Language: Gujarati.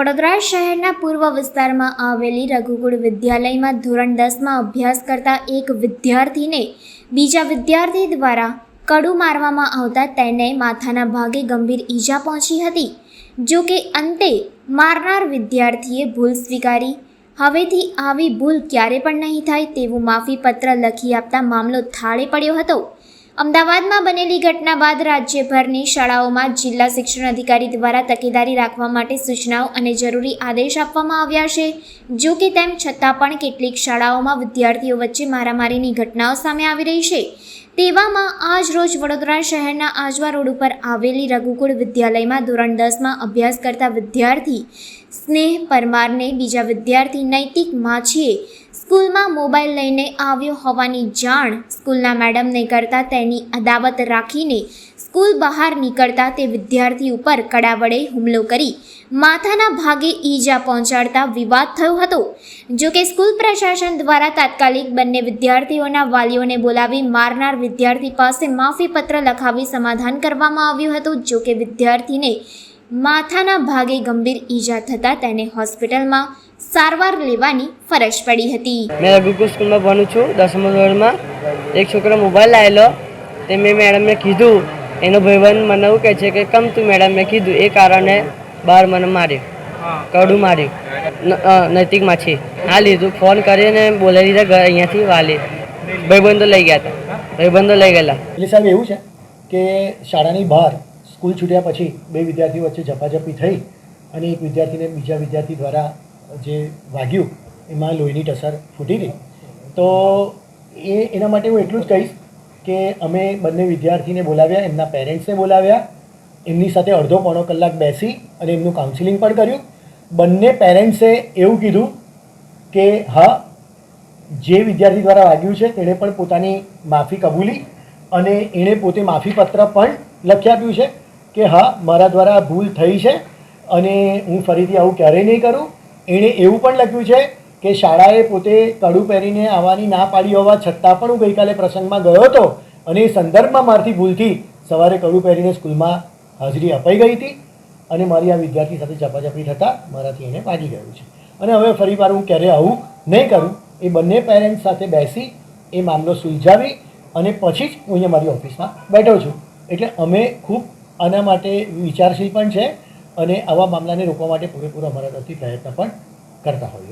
વડોદરા શહેરના પૂર્વ વિસ્તારમાં આવેલી રઘુકુળ વિદ્યાલયમાં ધોરણ દસમાં અભ્યાસ કરતા એક વિદ્યાર્થીને બીજા વિદ્યાર્થી દ્વારા કડું મારવામાં આવતા તેને માથાના ભાગે ગંભીર ઈજા પહોંચી હતી. જો કે અંતે મારનાર વિદ્યાર્થીએ ભૂલ સ્વીકારી. હવેથી આવી ભૂલ ક્યારે પણ નહીં થાય તેવું માફી પત્ર લખી આપતા મામલો થાળે પડ્યો હતો. અમદાવાદમાં બનેલી ઘટના બાદ રાજ્યભરની શાળાઓમાં જિલ્લા શિક્ષણ અધિકારી દ્વારા તકેદારી રાખવા માટે સૂચનાઓ અને જરૂરી આદેશ આપવામાં આવ્યા છે. જો કે તેમ છતાં પણ કેટલીક શાળાઓમાં વિદ્યાર્થીઓ વચ્ચે મારામારીની ઘટનાઓ સામે આવી રહી છે. તેવામાં આજ રોજ વડોદરા શહેરના આજવા રોડ ઉપર આવેલી રઘુકુળ વિદ્યાલયમાં ધોરણ દસમાં અભ્યાસ કરતા વિદ્યાર્થી સ્નેહ પરમારને બીજા વિદ્યાર્થી નૈતિક માછીએ સ્કૂલમાં મોબાઈલ લઈને આવ્યો હોવાની જાણ સ્કૂલના મેડમને કરતાં તેની અદાવત રાખીને સ્કૂલ બહાર નીકળતા તે વિદ્યાર્થી ઉપર કડા વડે હુમલો કરી માથાના ભાગે ઈજા પહોંચાડતા વિવાદ થયો હતો. જો કે સ્કૂલ પ્રશાસન દ્વારા તાત્કાલિક બંને વિદ્યાર્થીઓના વાલીઓને બોલાવી મારનાર વિદ્યાર્થી પાસે માફી પત્ર લખાવી સમાધાન કરવામાં આવ્યું હતું. જો કે વિદ્યાર્થીને માથાના ભાગે ગંભીર ઈજા થતાં તેને હોસ્પિટલમાં સારવાર લેવાની ફરજ પડી હતી. મેં રઘુકુલ સ્કૂલમાં ભણું છું દસમા ધોરણમાં. એક છોકરો મોબાઈલ લાવેલો તે મેં મેડમને કીધું એનો ભાઈબંધ મને એવું કહે છે કે કમ તું મેડમ મેં કીધું. એ કારણે બહાર મને માર્યું કડું માર્યું. નૈતિકમાં છે. હા લીધું. ફોન કરીને બોલાવી દીધા ઘર અહીંયાથી વાલી. ભાઈબંધો લઈ ગયા હતા. ભાઈબંધો લઈ ગયેલા. એટલે સાહેબ એવું છે કે શાળાની બહાર સ્કૂલ છૂટ્યા પછી બે વિદ્યાર્થીઓ વચ્ચે ઝપાઝપી થઈ અને એક વિદ્યાર્થીને બીજા વિદ્યાર્થી દ્વારા જે વાગ્યું, એમાં લોહીની ટસર ફૂટી ગઈ. તો એ, એના માટે હું એટલું જ કહીશ કે અમે બંને વિદ્યાર્થીને બોલાવ્યા, એમના પેરેન્ટ્સને બોલાવ્યા, એમની સાથે અડધો પોણો કલાક બેસી અને એમનું કાઉન્સિલિંગ પણ કર્યું. બંને પેરેન્ટ્સે એવું કીધું કે, હા, જે વિદ્યાર્થી દ્વારા વાગ્યું છે, તેણે પણ પોતાની માફી કબૂલી અને એણે પોતે માફીપત્ર પણ લખી આપ્યું છે. કે હા, મારા દ્વારા ભૂલ થઈ છે અને હું ફરીથી આવું ક્યારેય નહીં કરું. એણે એવું પણ લખ્યું છે કે શાળાએ પોતે કડું પહેરીને આવવાની ના પાડી હોવા છતાં પણ હું ગઈકાલે પ્રસંગમાં ગયો હતો અને એ સંદર્ભમાં મારથી ભૂલથી સવારે કડું પહેરીને સ્કૂલમાં હાજરી અપાઈ ગઈ હતી અને મારી આ વિદ્યાર્થી સાથે ઝપાઝપી થતાં મારાથી એને વાગી ગયું છે. અને હવે ફરીવાર હું ક્યારે આવું નહીં કરું, એ બંને પેરેન્ટ્સ સાથે બેસી એ મામલો સુલઝાવી અને પછી જ હું અહીંયા મારી ઓફિસમાં બેઠો છું. એટલે અમે ખૂબ આના માટે વિચારશીલ પણ છે અને આવા મામલાને રોકવા માટે પૂરેપૂરો અમારા તરફથી પ્રયત્ન પણ કરતા હોઈએ